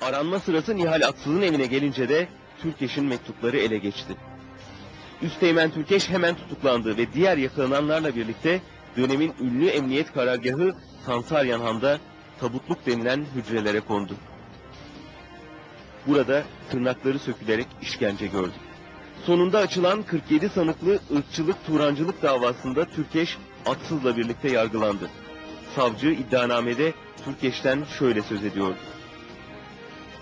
Aranma sırası Nihal Atsız'ın evine gelince de Türkeş'in mektupları ele geçti. Üsteğmen Türkeş hemen tutuklandı ve diğer yakalananlarla birlikte dönemin ünlü emniyet karargahı Sansaryanhan'da tabutluk denilen hücrelere kondu. Burada tırnakları sökülerek işkence gördü. Sonunda açılan 47 sanıklı ırkçılık Turancılık davasında Türkeş Atsız'la birlikte yargılandı. Savcı iddianamede Türkeş'ten şöyle söz ediyordu.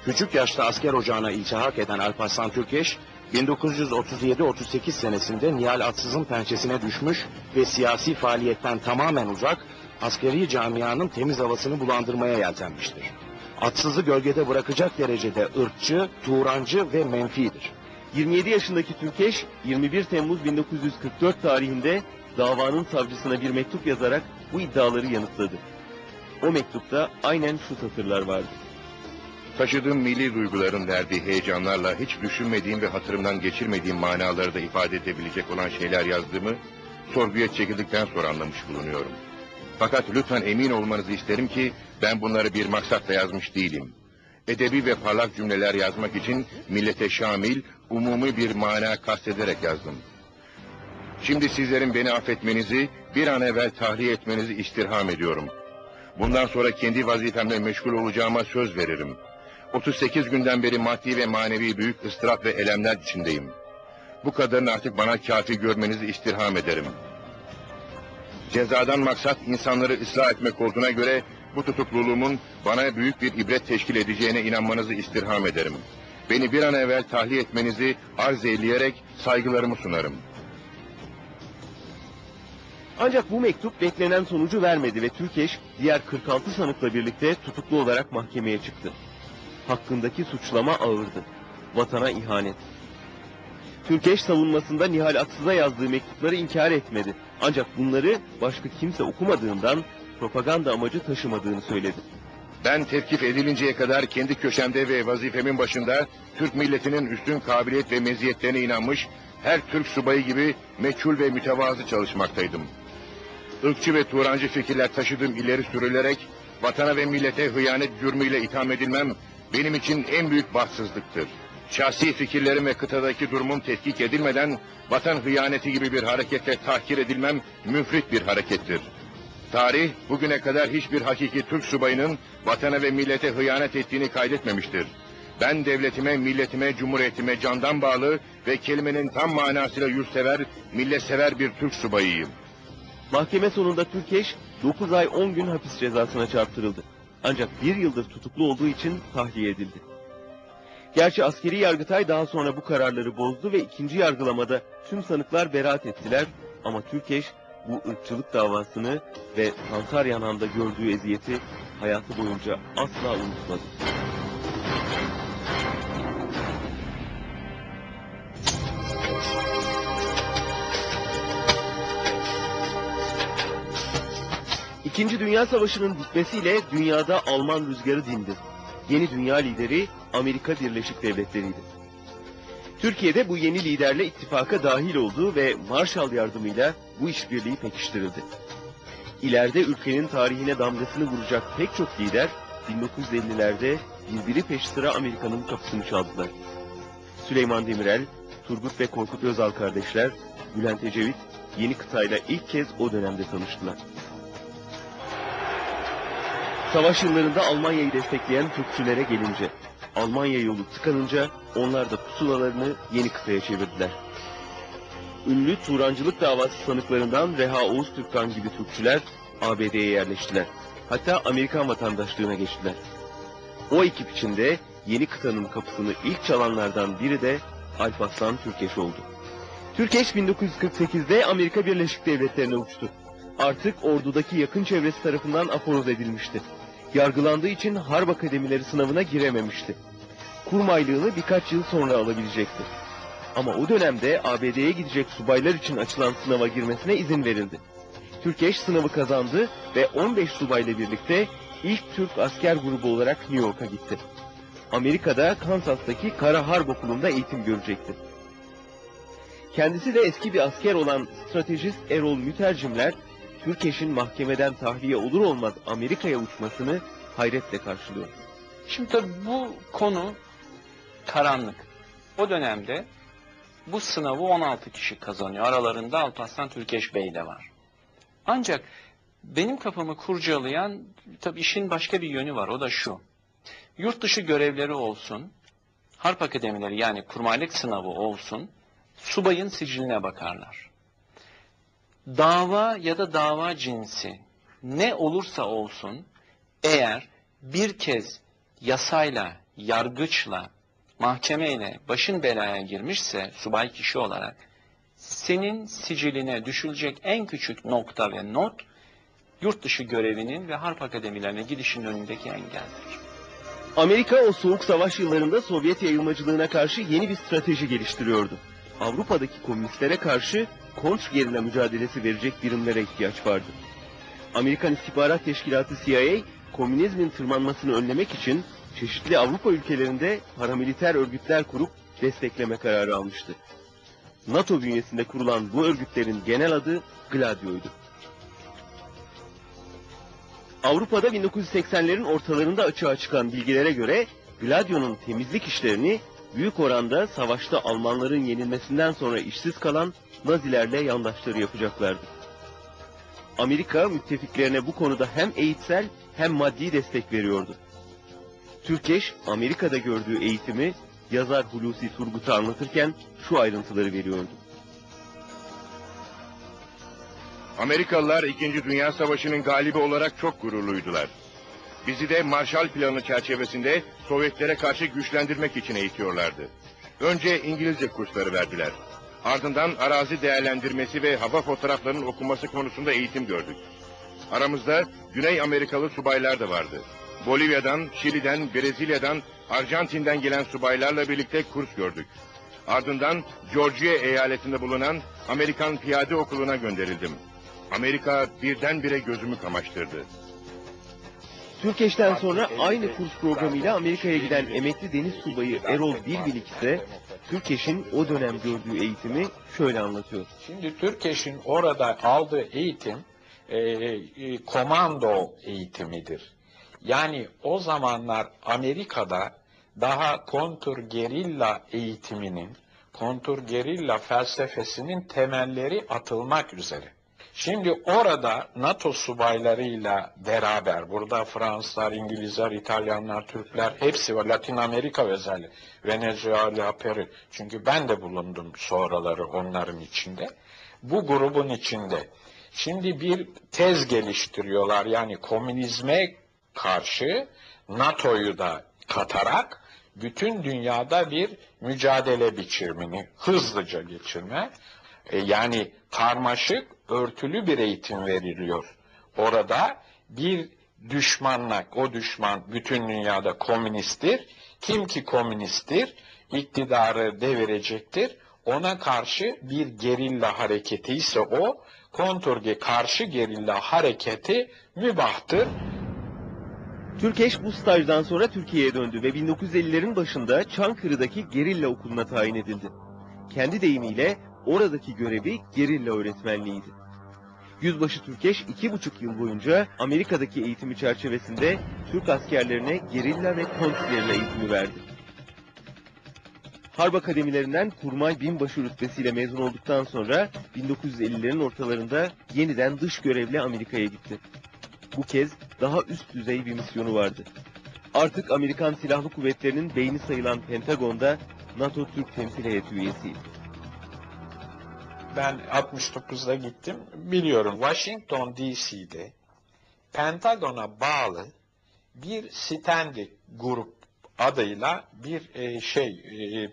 Küçük yaşta asker ocağına iltihak eden Alparslan Türkeş, 1937-38 senesinde Nihal Atsız'ın pençesine düşmüş ve siyasi faaliyetten tamamen uzak, askeri camianın temiz havasını bulandırmaya yeltenmiştir. Atsız'ı gölgede bırakacak derecede ırkçı, tuğrancı ve menfidir. 27 yaşındaki Türkeş 21 Temmuz 1944 tarihinde davanın savcısına bir mektup yazarak bu iddiaları yanıtladı. O mektupta aynen şu satırlar vardı. Taşıdığım milli duyguların verdiği heyecanlarla hiç düşünmediğim ve hatırımdan geçirmediğim manaları da ifade edebilecek olan şeyler yazdığımı sorguya çekildikten sonra anlamış bulunuyorum. Fakat lütfen emin olmanızı isterim ki ben bunları bir maksatla yazmış değilim. Edebi ve parlak cümleler yazmak için millete şamil, umumi bir mana kastederek yazdım. Şimdi sizlerin beni affetmenizi, bir an evvel tahliye etmenizi istirham ediyorum. Bundan sonra kendi vazifemle meşgul olacağıma söz veririm. 38 günden beri maddi ve manevi büyük ıstırap ve elemler içindeyim. Bu kadarını artık bana kafi görmenizi istirham ederim. Cezadan maksat insanları ıslah etmek olduğuna göre bu tutukluluğumun bana büyük bir ibret teşkil edeceğine inanmanızı istirham ederim. Beni bir an evvel tahliye etmenizi arz eyleyerek saygılarımı sunarım. Ancak bu mektup beklenen sonucu vermedi ve Türkeş diğer 46 sanıkla birlikte tutuklu olarak mahkemeye çıktı. Hakkındaki suçlama ağırdı. Vatana ihanet. Türkeş savunmasında Nihal Atsız'a yazdığı mektupları inkar etmedi. Ancak bunları başka kimse okumadığından propaganda amacı taşımadığını söyledi. Ben tevkif edilinceye kadar kendi köşemde ve vazifemin başında Türk milletinin üstün kabiliyet ve meziyetlerine inanmış her Türk subayı gibi meçhul ve mütevazı çalışmaktaydım. Irkçı ve Turancı fikirler taşıdığım ileri sürülerek vatana ve millete hıyanet cürmüyle itham edilmem benim için en büyük bahtsızlıktır. Şahsi fikirlerim ve kıtadaki durumum tetkik edilmeden vatan hıyaneti gibi bir hareketle tahkir edilmem müfrit bir harekettir. Tarih bugüne kadar hiçbir hakiki Türk subayının vatana ve millete hıyanet ettiğini kaydetmemiştir. Ben devletime, milletime, cumhuriyetime candan bağlı ve kelimenin tam manasıyla yurtsever, milletsever bir Türk subayıyım. Mahkeme sonunda Türkeş 9 ay 10 gün hapis cezasına çarptırıldı. Ancak bir yıldır tutuklu olduğu için tahliye edildi. Gerçi askeri yargıtay daha sonra bu kararları bozdu ve ikinci yargılamada tüm sanıklar beraat ettiler ama Türkeş bu ırkçılık davasını ve Sansaryanhan'da gördüğü eziyeti hayatı boyunca asla unutmadı. İkinci Dünya Savaşı'nın bitmesiyle dünyada Alman rüzgarı dindi. Yeni dünya lideri Amerika Birleşik Devletleri'ydi. Türkiye'de bu yeni liderle ittifaka dahil oldu ve Marshall yardımıyla bu işbirliği pekiştirildi. İleride ülkenin tarihine damgasını vuracak pek çok lider 1950'lerde birbiri peş sıra Amerika'nın kapısını çaldılar. Süleyman Demirel, Turgut ve Korkut Özal kardeşler, Bülent Ecevit yeni kıtayla ilk kez o dönemde tanıştılar. Savaş yıllarında Almanya'yı destekleyen Türkçülere gelince, Almanya yolu tıkanınca onlar da pusulalarını yeni kıtaya çevirdiler. Ünlü Turancılık davası sanıklarından Reha Oğuz Türkkan gibi Türkçüler ABD'ye yerleştiler. Hatta Amerikan vatandaşlığına geçtiler. O ekip içinde yeni kıtanın kapısını ilk çalanlardan biri de Alparslan Türkeş oldu. Türkeş 1948'de Amerika Birleşik Devletleri'ne uçtu. Artık ordudaki yakın çevresi tarafından aforoz edilmişti. Yargılandığı için harp akademileri sınavına girememişti. Kurmaylığını birkaç yıl sonra alabilecekti. Ama o dönemde ABD'ye gidecek subaylar için açılan sınava girmesine izin verildi. Türkeş sınavı kazandı ve 15 subayla birlikte ilk Türk asker grubu olarak New York'a gitti. Amerika'da Kansas'taki Kara Harp Okulu'nda eğitim görecekti. Kendisi de eski bir asker olan stratejist Erol Mütercimler, Türkeş'in mahkemeden tahliye olur olmaz Amerika'ya uçmasını hayretle karşılıyor. Şimdi tabii bu konu karanlık. O dönemde bu sınavı 16 kişi kazanıyor. Aralarında Alparslan Türkeş Bey de var. Ancak benim kafamı kurcalayan tabii işin başka bir yönü var. O da şu. Yurt dışı görevleri olsun, harp akademileri yani kurmaylık sınavı olsun, subayın siciline bakarlar. Dava ya da dava cinsi ne olursa olsun eğer bir kez yasayla, yargıçla, mahkemeyle başın belaya girmişse subay kişi olarak senin siciline düşülecek en küçük nokta ve not yurt dışı görevinin ve harp akademilerine gidişin önündeki engeldir. Amerika o soğuk savaş yıllarında Sovyet yayılmacılığına karşı yeni bir strateji geliştiriyordu. Avrupa'daki komünistlere karşı konç gerilla mücadelesi verecek birimlere ihtiyaç vardı. Amerikan İstihbarat Teşkilatı CIA, komünizmin tırmanmasını önlemek için çeşitli Avrupa ülkelerinde paramiliter örgütler kurup destekleme kararı almıştı. NATO bünyesinde kurulan bu örgütlerin genel adı Gladio'ydu. Avrupa'da 1980'lerin ortalarında açığa çıkan bilgilere göre Gladio'nun temizlik işlerini büyük oranda savaşta Almanların yenilmesinden sonra işsiz kalan Nazilerle yandaşları yapacaklardı. Amerika müttefiklerine bu konuda hem eğitsel hem maddi destek veriyordu. Türkeş, Amerika'da gördüğü eğitimi yazar Hulusi Turgut'a anlatırken şu ayrıntıları veriyordu. Amerikalılar 2. Dünya Savaşı'nın galibi olarak çok gururluydular. Bizi de Marshall Planı çerçevesinde Sovyetlere karşı güçlendirmek için eğitiyorlardı. Önce İngilizce kursları verdiler. Ardından arazi değerlendirmesi ve hava fotoğraflarının okunması konusunda eğitim gördük. Aramızda Güney Amerikalı subaylar da vardı. Bolivya'dan, Şili'den, Brezilya'dan, Arjantin'den gelen subaylarla birlikte kurs gördük. Ardından Georgia eyaletinde bulunan Amerikan Piyade Okulu'na gönderildim. Amerika birdenbire gözümü kamaştırdı. Türkeş'ten sonra aynı kurs programıyla Amerika'ya giden emekli deniz subayı Erol Bilbilik ise Türkeş'in o dönem gördüğü eğitimi şöyle anlatıyor. Şimdi Türkeş'in orada aldığı eğitim e, e, komando eğitimidir. Yani o zamanlar Amerika'da daha kontur gerilla eğitiminin, kontur gerilla felsefesinin temelleri atılmak üzere. Şimdi orada NATO subaylarıyla beraber, burada Fransızlar, İngilizler, İtalyanlar, Türkler hepsi var. Latin Amerika özellikle. Venezuela, Peru. Çünkü ben de bulundum sonraları onların içinde. Bu grubun içinde. Şimdi bir tez geliştiriyorlar. Yani komünizme karşı NATO'yu da katarak bütün dünyada bir mücadele biçimini hızlıca geçirme. E, yani karmaşık, örtülü bir eğitim veriliyor. Orada bir düşmanla, o düşman bütün dünyada komünisttir. Kim ki komünisttir, iktidarı devirecektir. Ona karşı bir gerilla hareketi ise o, konturge karşı gerilla hareketi mübahtır. Türkeş bu stajdan sonra Türkiye'ye döndü ve 1950'lerin başında Çankırı'daki gerilla okuluna tayin edildi. Kendi deyimiyle oradaki görevi gerilla öğretmenliğiydi. Yüzbaşı Türkeş iki buçuk yıl boyunca Amerika'daki eğitimi çerçevesinde Türk askerlerine gerilla ve kontrgerilla eğitimi verdi. Harp akademilerinden kurmay binbaşı rütbesiyle mezun olduktan sonra 1950'lerin ortalarında yeniden dış görevle Amerika'ya gitti. Bu kez daha üst düzey bir misyonu vardı. Artık Amerikan Silahlı Kuvvetleri'nin beyni sayılan Pentagon'da NATO Türk Temsil Heyeti üyesiydi. Ben 69'da gittim. Biliyorum Washington DC'de Pentagon'a bağlı bir Stanley grup adıyla bir e, şey e,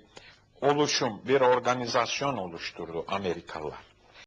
oluşum, bir organizasyon oluşturdu Amerikalılar.